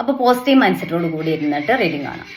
അപ്പോൾ positive mind സെറ്റോട് കൂടി ഇരുന്നിട്ട് റീഡിംഗ് കാണാം.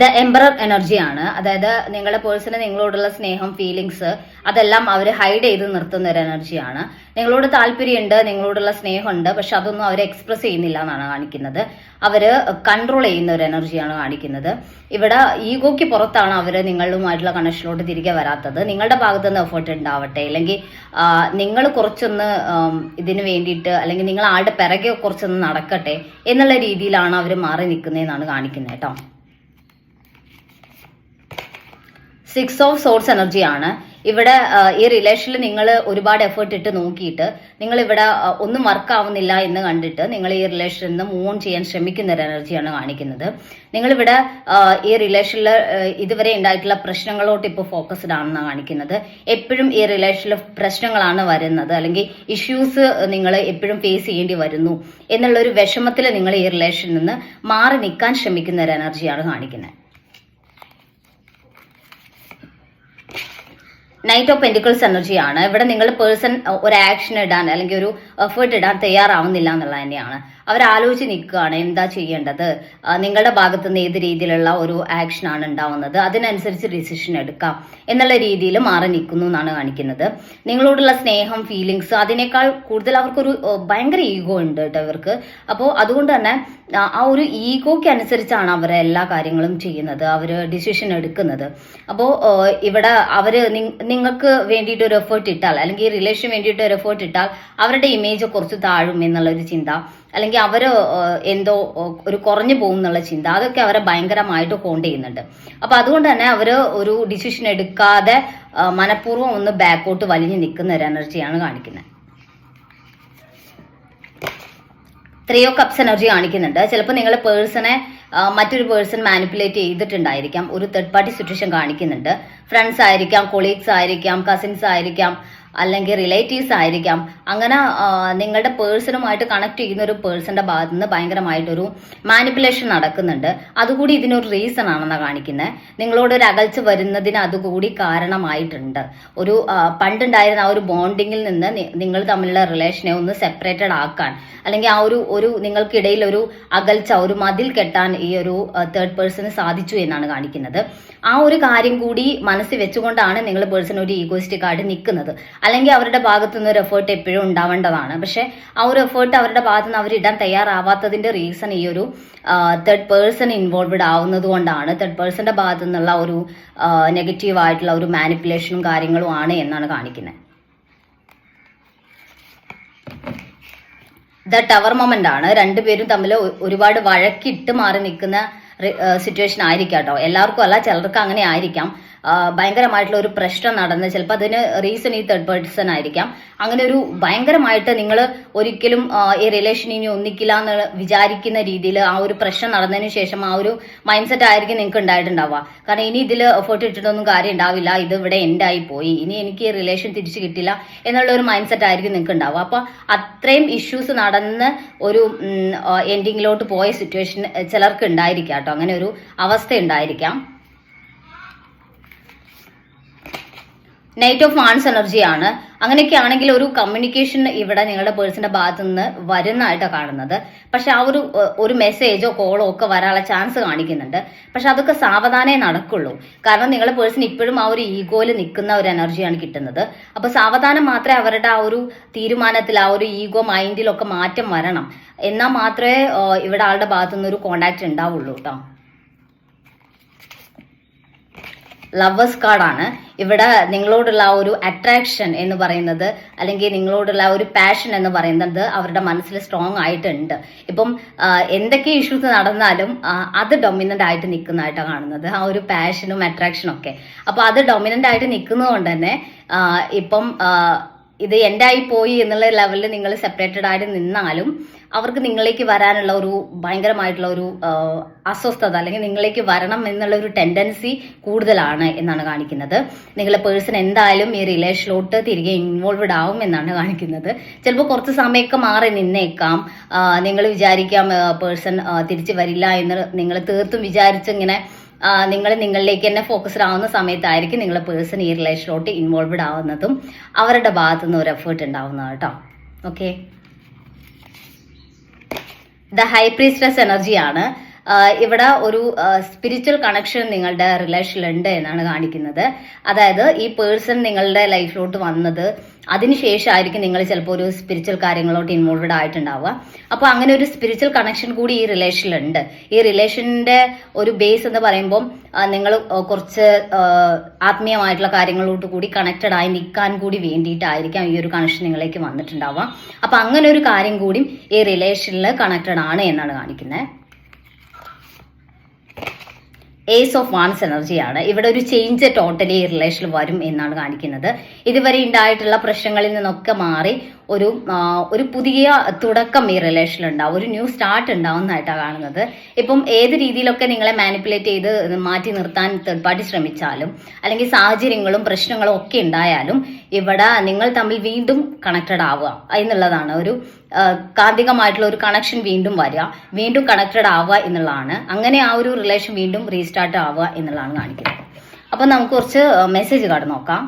ദ എംബറർ എനർജിയാണ് അതായത് നിങ്ങളുടെ പേഴ്സണ് നിങ്ങളോടുള്ള സ്നേഹം ഫീലിങ്സ് അതെല്ലാം അവർ ഹൈഡ് ചെയ്ത് നിർത്തുന്ന ഒരു എനർജിയാണ് നിങ്ങളോട് താല്പര്യമുണ്ട് നിങ്ങളോടുള്ള സ്നേഹമുണ്ട് പക്ഷെ അതൊന്നും അവർ എക്സ്പ്രസ് ചെയ്യുന്നില്ല എന്നാണ് കാണിക്കുന്നത്. അവർ കൺട്രോൾ ചെയ്യുന്ന ഒരു എനർജിയാണ് കാണിക്കുന്നത്. ഇവിടെ ഈഗോയ്ക്ക് പുറത്താണ് അവർ നിങ്ങളുമായിട്ടുള്ള കണക്ഷനിലോട്ട് തിരികെ വരാത്തത്. നിങ്ങളുടെ ഭാഗത്തു നിന്ന് എഫേർട്ട് ഉണ്ടാവട്ടെ. അല്ലെങ്കിൽ നിങ്ങൾ കുറച്ചൊന്ന് ഇതിന് വേണ്ടിയിട്ട് അല്ലെങ്കിൽ നിങ്ങൾ ആളുടെ പിറകെ കുറച്ചൊന്ന് നടക്കട്ടെ എന്നുള്ള രീതിയിലാണ് അവർ മാറി നിൽക്കുന്നതെന്നാണ് കാണിക്കുന്നത് കേട്ടോ. സിക്സ് ഓഫ് സോഴ്സ് എനർജിയാണ് ഇവിടെ ഈ റിലേഷനിൽ നിങ്ങൾ ഒരുപാട് എഫേർട്ട് ഇട്ട് നോക്കിയിട്ട് നിങ്ങൾ ഇവിടെ ഒന്നും വർക്ക് ആവുന്നില്ല എന്ന് കണ്ടിട്ട് നിങ്ങൾ ഈ റിലേഷനിൽ നിന്ന് മൂവ് ഓൺ ചെയ്യാൻ ശ്രമിക്കുന്ന ഒരു എനർജിയാണ് കാണിക്കുന്നത്. നിങ്ങൾ ഇവിടെ ഈ റിലേഷനിൽ ഇതുവരെ ഉണ്ടായിട്ടുള്ള പ്രശ്നങ്ങളോട്ട് ഇപ്പോൾ ഫോക്കസ്ഡ് ആണെന്നാണ് കാണിക്കുന്നത്. എപ്പോഴും ഈ റിലേഷനിൽ പ്രശ്നങ്ങളാണ് വരുന്നത്. അല്ലെങ്കിൽ ഇഷ്യൂസ് നിങ്ങൾ എപ്പോഴും ഫേസ് ചെയ്യേണ്ടി വരുന്നു. എന്നുള്ള ഒരു വിഷമത്തിൽ നിങ്ങൾ ഈ റിലേഷനിൽ നിന്ന് മാറി നിൽക്കാൻ ശ്രമിക്കുന്ന ഒരു എനർജിയാണ് കാണിക്കുന്നത്. നൈറ്റ് ഓഫ് പെന്റിക്കിൾസ് എനർജിയാണ്. ഇവിടെ നിങ്ങൾ പേഴ്സൺ ഒരു ആക്ഷൻ ഇടാൻ അല്ലെങ്കിൽ ഒരു എഫേർട്ട് ഇടാൻ തയ്യാറാവുന്നില്ല എന്നുള്ളത് തന്നെയാണ്. അവർ ആലോചിച്ച് നിൽക്കുകയാണ് എന്താ ചെയ്യേണ്ടത്? നിങ്ങളുടെ ഭാഗത്ത് നിന്ന് ഏത് രീതിയിലുള്ള ഒരു ആക്ഷൻ ആണ് ഉണ്ടാവുന്നത്? അതിനനുസരിച്ച് ഡിസിഷൻ എടുക്കാം എന്നുള്ള രീതിയിൽ മാറി നിൽക്കുന്നു എന്നാണ് കാണിക്കുന്നത്. നിങ്ങളോടുള്ള സ്നേഹം ഫീലിങ്സ് അതിനേക്കാൾ കൂടുതൽ അവർക്കൊരു ഭയങ്കര ഈഗോ ഉണ്ട് കേട്ടോ ഇവർക്ക്. അപ്പോൾ അതുകൊണ്ട് തന്നെ ആ ആ ഒരു ഈഗോയ്ക്ക് അനുസരിച്ചാണ് അവർ എല്ലാ കാര്യങ്ങളും ചെയ്യുന്നത് അവർ ഡിസിഷൻ എടുക്കുന്നത്. അപ്പോൾ ഇവിടെ അവർ നിങ്ങൾക്ക് വേണ്ടിയിട്ട് ഒരു എഫേർട്ട് ഇട്ടാൽ അല്ലെങ്കിൽ ഈ റിലേഷൻ വേണ്ടിയിട്ട് ഒരു എഫേർട്ട് ഇട്ടാൽ അവരുടെ ഇമേജ് കുറച്ച് താഴും എന്നുള്ളൊരു ചിന്ത അല്ലെങ്കിൽ അവർ എന്തോ ഒരു കുറഞ്ഞു പോകും എന്നുള്ള ചിന്ത. അതൊക്കെ അവരെ ഭയങ്കരമായിട്ട് ഹോണ്ട് ചെയ്യുന്നുണ്ട്. അപ്പോൾ അതുകൊണ്ട് തന്നെ അവർ ഒരു ഡിസിഷൻ എടുക്കാതെ മനഃപൂർവം ഒന്ന് ബാക്കോട്ട് വലിഞ്ഞു നിൽക്കുന്ന ഒരു എനർജിയാണ് കാണിക്കുന്നത്. ത്രീ ഓഫ് കപ്സ് എനർജി കാണിക്കുന്നുണ്ട്. ചിലപ്പോൾ നിങ്ങൾ പേഴ്സണെ മറ്റൊരു പേഴ്സൺ മാനിപ്പുലേറ്റ് ചെയ്തിട്ടുണ്ടായിരിക്കാം. ഒരു തേർഡ് പാർട്ടി സിറ്റുവേഷൻ കാണിക്കുന്നുണ്ട്. ഫ്രണ്ട്സ് ആയിരിക്കാം കൊളീഗ്സ് ആയിരിക്കാം കസിൻസ് ആയിരിക്കാം. അല്ലെങ്കിൽ റിലേറ്റീവ്സ് ആയിരിക്കാം. അങ്ങനെ നിങ്ങളുടെ പേഴ്സണുമായിട്ട് കണക്ട് ചെയ്യുന്ന ഒരു പേഴ്സന്റെ ഭാഗത്ത് നിന്ന് ഭയങ്കരമായിട്ടൊരു മാനിപ്പുലേഷൻ നടക്കുന്നുണ്ട്. അതുകൂടി ഇതിനൊരു റീസൺ ആണെന്നാണ് കാണിക്കുന്നത് നിങ്ങളോട് ഒരു അകൽച്ച വരുന്നതിന് അതുകൂടി കാരണമായിട്ടുണ്ട്. ഒരു പണ്ടുണ്ടായിരുന്ന ആ ഒരു ബോണ്ടിങ്ങിൽ നിന്ന് നിങ്ങൾ തമ്മിലുള്ള റിലേഷനെ ഒന്ന് സെപ്പറേറ്റഡ് ആക്കാൻ. അല്ലെങ്കിൽ ആ ഒരു ഒരു നിങ്ങൾക്കിടയിൽ ഒരു അകൽച്ച ഒരു മതിൽ കെട്ടാൻ ഈ ഒരു തേർഡ് പേഴ്സണ് സാധിച്ചു എന്നാണ് കാണിക്കുന്നത്. ആ ഒരു കാര്യം കൂടി മനസ്സിൽ വെച്ചുകൊണ്ടാണ് നിങ്ങൾ പേഴ്സൺ ഒരു ഈഗോയിസ്റ്റിക് ആയിട്ട് നിൽക്കുന്നത്. അല്ലെങ്കിൽ അവരുടെ ഭാഗത്തു നിന്ന് ഒരു എഫേർട്ട് എപ്പോഴും ഉണ്ടാവേണ്ടതാണ്. പക്ഷെ ആ ഒരു എഫേർട്ട് അവരുടെ ഭാഗത്ത് നിന്ന് അവർ ഇടാൻ തയ്യാറാവാത്തതിന്റെ റീസൺ ഈ ഒരു തേർഡ് പേഴ്സൺ ഇൻവോൾവ്ഡ് ആവുന്നത് കൊണ്ടാണ്. തേർഡ് പേഴ്സന്റെ ഭാഗത്തു നിന്നുള്ള ഒരു നെഗറ്റീവ് ആയിട്ടുള്ള ഒരു മാനിപ്പുലേഷനും കാര്യങ്ങളും ആണ് എന്നാണ് കാണിക്കുന്നത് ദ ടവർ മൊമെന്റ് ആണ്. രണ്ടുപേരും തമ്മിൽ ഒരുപാട് വഴക്കിട്ട് മാറി നിൽക്കുന്ന സിറ്റുവേഷൻ ആയിരിക്കാം കേട്ടോ. എല്ലാവർക്കും അല്ല ചിലർക്ക് അങ്ങനെ ആയിരിക്കാം. ഭയങ്കരമായിട്ടുള്ള ഒരു പ്രശ്നം നടന്ന് ചിലപ്പോൾ അതിന് റീസൺ ഈ തേർഡ് പേഴ്സൺ ആയിരിക്കാം. അങ്ങനെ ഒരു ഭയങ്കരമായിട്ട് നിങ്ങൾ ഒരിക്കലും ഈ റിലേഷൻ ഇനി ഒന്നിക്കില്ല എന്ന് വിചാരിക്കുന്ന രീതിയിൽ ആ ഒരു പ്രശ്നം നടന്നതിന് ശേഷം ആ ഒരു മൈൻഡ് സെറ്റ് ആയിരിക്കും നിങ്ങൾക്ക് ഉണ്ടായിട്ടുണ്ടാവുക. കാരണം ഇനി ഇതിൽ എഫേർട്ട് ഇട്ടിട്ടൊന്നും കാര്യം ഉണ്ടാവില്ല. ഇത് ഇവിടെ എൻഡ് ആയി പോയി. ഇനി എനിക്ക് ഈ റിലേഷൻ തിരിച്ചു കിട്ടില്ല എന്നുള്ള ഒരു മൈൻഡ് സെറ്റ് ആയിരിക്കും നിങ്ങൾക്ക് ഉണ്ടാവുക. അപ്പോൾ അത്രയും ഇഷ്യൂസ് നടന്ന് ഒരു എൻഡിങ്ങിലോട്ട് പോയ സിറ്റുവേഷൻ ചിലർക്ക് ഉണ്ടായിരിക്കാം കേട്ടോ. അങ്ങനെ ഒരു അവസ്ഥ ഉണ്ടായിരിക്കാം. നൈറ്റ് ഓഫ് മാൺസ് എനർജിയാണ് അങ്ങനെയൊക്കെ ആണെങ്കിൽ ഒരു കമ്മ്യൂണിക്കേഷൻ ഇവിടെ നിങ്ങളുടെ പേഴ്സന്റെ ഭാഗത്തു നിന്ന് വരുന്നതായിട്ടാണ് കാണുന്നത്. പക്ഷെ ആ ഒരു ഒരു മെസ്സേജോ കോളോ ഒക്കെ വരാനുള്ള ചാൻസ് കാണിക്കുന്നുണ്ട്. പക്ഷെ അതൊക്കെ സാവധാനേ നടക്കുള്ളൂ. കാരണം നിങ്ങളുടെ പേഴ്സൺ ഇപ്പോഴും ആ ഒരു ഈഗോയിൽ നിൽക്കുന്ന ഒരു എനർജിയാണ് കിട്ടുന്നത്. അപ്പൊ സാവധാനം മാത്രമേ അവരുടെ ആ ഒരു തീരുമാനത്തിൽ ആ ഒരു ഈഗോ മൈൻഡിലൊക്കെ മാറ്റം വരണം. എന്നാൽ മാത്രമേ ഇവിടെ ആളുടെ ഭാഗത്തു നിന്ന് ഒരു കോണ്ടാക്ട് ഉണ്ടാവുള്ളൂ കേട്ടോ ലവേഴ്സ് കാർഡാണ് ഇവിടെ നിങ്ങളോടുള്ള ആ ഒരു അട്രാക്ഷൻ എന്ന് പറയുന്നത് അല്ലെങ്കിൽ നിങ്ങളോടുള്ള ഒരു പാഷൻ എന്ന് പറയുന്നത് അവരുടെ മനസ്സിൽ സ്ട്രോങ് ആയിട്ടുണ്ട്. ഇപ്പം എന്തൊക്കെ ഇഷ്യൂസ് നടന്നാലും അത് ഡൊമിനന്റ് ആയിട്ട് നിൽക്കുന്നതായിട്ടാണ് കാണുന്നത്. ആ ഒരു പാഷനും അട്രാക്ഷനും ഒക്കെ. അപ്പൊ അത് ഡൊമിനന്റ് ആയിട്ട് നിൽക്കുന്നതുകൊണ്ട് തന്നെ ഇപ്പം ഇത് എന്റായി പോയി എന്നുള്ള ലെവലിൽ നിങ്ങൾ സെപ്പറേറ്റഡ് ആയിട്ട് നിന്നാലും അവർക്ക് നിങ്ങളിലേക്ക് വരാനുള്ള ഒരു ഭയങ്കരമായിട്ടുള്ള ഒരു അസ്വസ്ഥത അല്ലെങ്കിൽ നിങ്ങളിലേക്ക് വരണം എന്നുള്ള ഒരു ടെൻഡൻസി കൂടുതലാണ് എന്നാണ് കാണിക്കുന്നത്. നിങ്ങളെ പേഴ്സൺ എന്തായാലും ഈ റിലേഷനിലോട്ട് തിരികെ ഇൻവോൾവഡ് ആവും എന്നാണ് കാണിക്കുന്നത്. ചിലപ്പോൾ കുറച്ച് സമയമൊക്കെ മാറി നിന്നേക്കാം. നിങ്ങൾ വിചാരിക്കാം പേഴ്സൺ തിരിച്ചു വരില്ല എന്ന് നിങ്ങൾ തീർത്തും വിചാരിച്ചിങ്ങനെ നിങ്ങൾ നിങ്ങളിലേക്ക് തന്നെ ഫോക്കസ്ഡ് ആവുന്ന സമയത്തായിരിക്കും നിങ്ങൾ പേഴ്സൺ ഈ റിലേഷനിലോട്ട് ഇൻവോൾവ്ഡ് ആവുന്നതും അവരുടെ ഭാഗത്തു നിന്ന് ഒരു എഫേർട്ട് ഉണ്ടാവുന്നത് കേട്ടോ. ഓക്കെ ദ ഹൈ പ്രീസ്റ്റസ് എനർജിയാണ് ഇവിടെ ഒരു സ്പിരിച്വൽ കണക്ഷൻ നിങ്ങളുടെ റിലേഷനിൽ ഉണ്ട് എന്നാണ് കാണിക്കുന്നത്. അതായത് ഈ പേഴ്സൺ നിങ്ങളുടെ ലൈഫിലോട്ട് വന്നത് അതിനുശേഷമായിരിക്കും നിങ്ങൾ ചിലപ്പോൾ ഒരു സ്പിരിച്വൽ കാര്യങ്ങളോട്ട് ഇൻവോൾവഡ് ആയിട്ടുണ്ടാവുക. അപ്പോൾ അങ്ങനെ ഒരു സ്പിരിച്വൽ കണക്ഷൻ കൂടി ഈ റിലേഷനിൽ ഉണ്ട് ഈ റിലേഷന്റെ ഒരു ബേസ് എന്ന് പറയുമ്പോൾ നിങ്ങൾ കുറച്ച് ആത്മീയമായിട്ടുള്ള കാര്യങ്ങളോട്ട് കൂടി കണക്റ്റഡ് ആയി നിൽക്കാൻ കൂടി വേണ്ടിയിട്ടായിരിക്കാം ഈ ഒരു കണക്ഷൻ നിങ്ങളിലേക്ക് വന്നിട്ടുണ്ടാവുക. അപ്പൊ അങ്ങനെ ഒരു കാര്യം കൂടി ഈ റിലേഷനിൽ കണക്റ്റഡ് ആണ് എന്നാണ് കാണിക്കുന്നത്. ഏസ് ഓഫ് വാൺസ് എനർജിയാണ് ഇവിടെ ഒരു ചേഞ്ച് ടോട്ടലി റിലേഷൻ വരും എന്നാണ് കാണിക്കുന്നത്. ഇതുവരെ ഉണ്ടായിട്ടുള്ള പ്രശ്നങ്ങളിൽ നിന്നൊക്കെ മാറി ഒരു ഒരു പുതിയ തുടക്കം ഈ റിലേഷൻ ഉണ്ടാവും. ഒരു ന്യൂ സ്റ്റാർട്ട് ഉണ്ടാവുന്നതായിട്ടാണ് കാണുന്നത്. ഇപ്പം ഏത് രീതിയിലൊക്കെ നിങ്ങളെ മാനിപ്പുലേറ്റ് ചെയ്ത് മാറ്റി നിർത്താൻ തേർഡ് പാർട്ടി ശ്രമിച്ചാലും അല്ലെങ്കിൽ സാഹചര്യങ്ങളും പ്രശ്നങ്ങളും ഒക്കെ ഉണ്ടായാലും ഇവിടെ നിങ്ങൾ തമ്മിൽ വീണ്ടും കണക്റ്റഡ് ആവുക എന്നുള്ളതാണ്. ഒരു കാന്തികമായിട്ടുള്ള ഒരു കണക്ഷൻ വീണ്ടും വരിക വീണ്ടും കണക്റ്റഡ് ആവുക എന്നുള്ളതാണ്. അങ്ങനെ ആ ഒരു റിലേഷൻ വീണ്ടും റീസ്റ്റാർട്ട് ആവുക എന്നുള്ളതാണ് കാണിക്കുന്നത്. അപ്പം നമുക്ക് കുറച്ച് മെസ്സേജ് കാർഡ് നോക്കാം.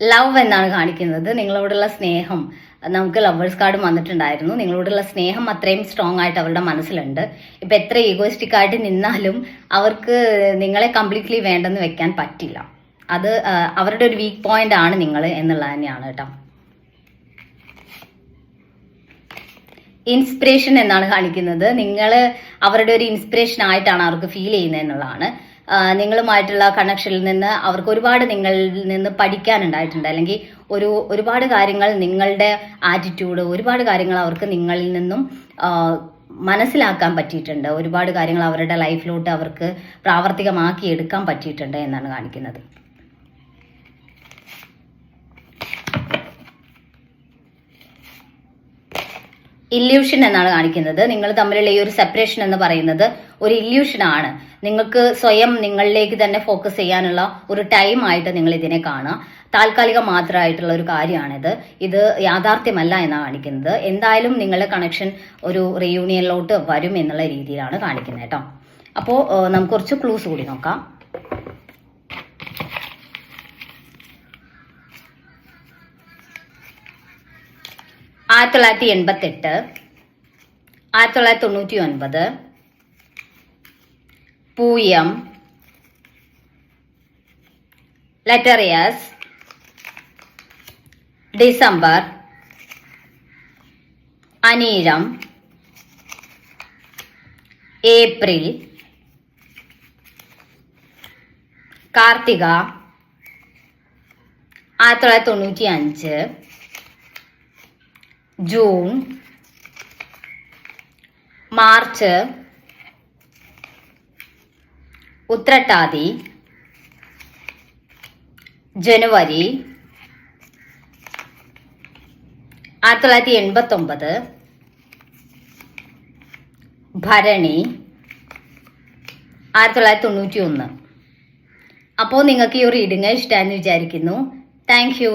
ലവ് എന്നാണ് കാണിക്കുന്നത്. നിങ്ങളോടുള്ള സ്നേഹം. നമുക്ക് ലവേഴ്സ് കാർഡ് വന്നിട്ടുണ്ടായിരുന്നു. നിങ്ങളോടുള്ള സ്നേഹം അത്രയും സ്ട്രോങ് ആയിട്ട് അവരുടെ മനസ്സിലുണ്ട്. ഇപ്പൊ എത്ര ഈഗോയിസ്റ്റിക് ആയിട്ട് നിന്നാലും അവർക്ക് നിങ്ങളെ കംപ്ലീറ്റ്ലി വേണ്ടെന്ന് വെക്കാൻ പറ്റില്ല. അത് അവരുടെ ഒരു വീക്ക് പോയിന്റ് ആണ് നിങ്ങൾ എന്നുള്ളത് തന്നെയാണ് കേട്ടോ. ഇൻസ്പിറേഷൻ എന്നാണ് കാണിക്കുന്നത്. നിങ്ങൾ അവരുടെ ഒരു ഇൻസ്പിറേഷൻ ആയിട്ടാണ് അവർക്ക് ഫീൽ ചെയ്യുന്നത് എന്നുള്ളതാണ്. നിങ്ങളുമായിട്ടുള്ള കണക്ഷനിൽ നിന്ന് അവർക്ക് ഒരുപാട് നിങ്ങളിൽ നിന്ന് പഠിക്കാനുണ്ടായിട്ടുണ്ട്. അല്ലെങ്കിൽ ഒരു ഒരുപാട് കാര്യങ്ങൾ നിങ്ങളുടെ ആറ്റിറ്റ്യൂഡ് ഒരുപാട് കാര്യങ്ങൾ അവർക്ക് നിങ്ങളിൽ നിന്നും മനസ്സിലാക്കാൻ പറ്റിയിട്ടുണ്ട്. ഒരുപാട് കാര്യങ്ങൾ അവരുടെ ലൈഫിലോട്ട് അവർക്ക് പ്രാവർത്തികമാക്കി എടുക്കാൻ പറ്റിയിട്ടുണ്ട് എന്നാണ് കാണിക്കുന്നത്. ഇല്യൂഷൻ എന്നാണ് കാണിക്കുന്നത്. നിങ്ങൾ തമ്മിലുള്ള ഈ ഒരു സെപ്പറേഷൻ എന്ന് പറയുന്നത് ഒരു ഇല്യൂഷൻ ആണ്. നിങ്ങൾക്ക് സ്വയം നിങ്ങളിലേക്ക് തന്നെ ഫോക്കസ് ചെയ്യാനുള്ള ഒരു ടൈം ആയിട്ട് നിങ്ങൾ ഇതിനെ കാണുക. താൽക്കാലികം മാത്രമായിട്ടുള്ള ഒരു കാര്യമാണിത്. ഇത് യാഥാർത്ഥ്യമല്ല എന്നാണ് കാണിക്കുന്നത്. എന്തായാലും നിങ്ങളുടെ കണക്ഷൻ ഒരു റീയൂണിയനിലോട്ട് വരും എന്നുള്ള രീതിയിലാണ് കാണിക്കുന്നത് കേട്ടോ. അപ്പോൾ നമുക്ക് കുറച്ച് ക്ലൂസ് കൂടി നോക്കാം. ആയിരത്തി തൊള്ളായിരത്തി എൺപത്തി എട്ട് ആയിരത്തി തൊള്ളായിരത്തി തൊണ്ണൂറ്റി ഒൻപത് പൂയം ലെറ്ററിയസ് ഡിസംബർ അനീഴം ഏപ്രിൽ കാർത്തിക ആയിരത്തി തൊള്ളായിരത്തി തൊണ്ണൂറ്റി അഞ്ച് ജൂൺ മാർച്ച് ഉത്രട്ടാതി ജനുവരി ആയിരത്തി തൊള്ളായിരത്തി എൺപത്തൊമ്പത് ഭരണി ആയിരത്തി തൊള്ളായിരത്തി തൊണ്ണൂറ്റി ഒന്ന്. അപ്പോൾ നിങ്ങൾക്ക് ഈ റീഡിങ് ഇഷ്ടമായെന്ന് വിചാരിക്കുന്നു. Thank you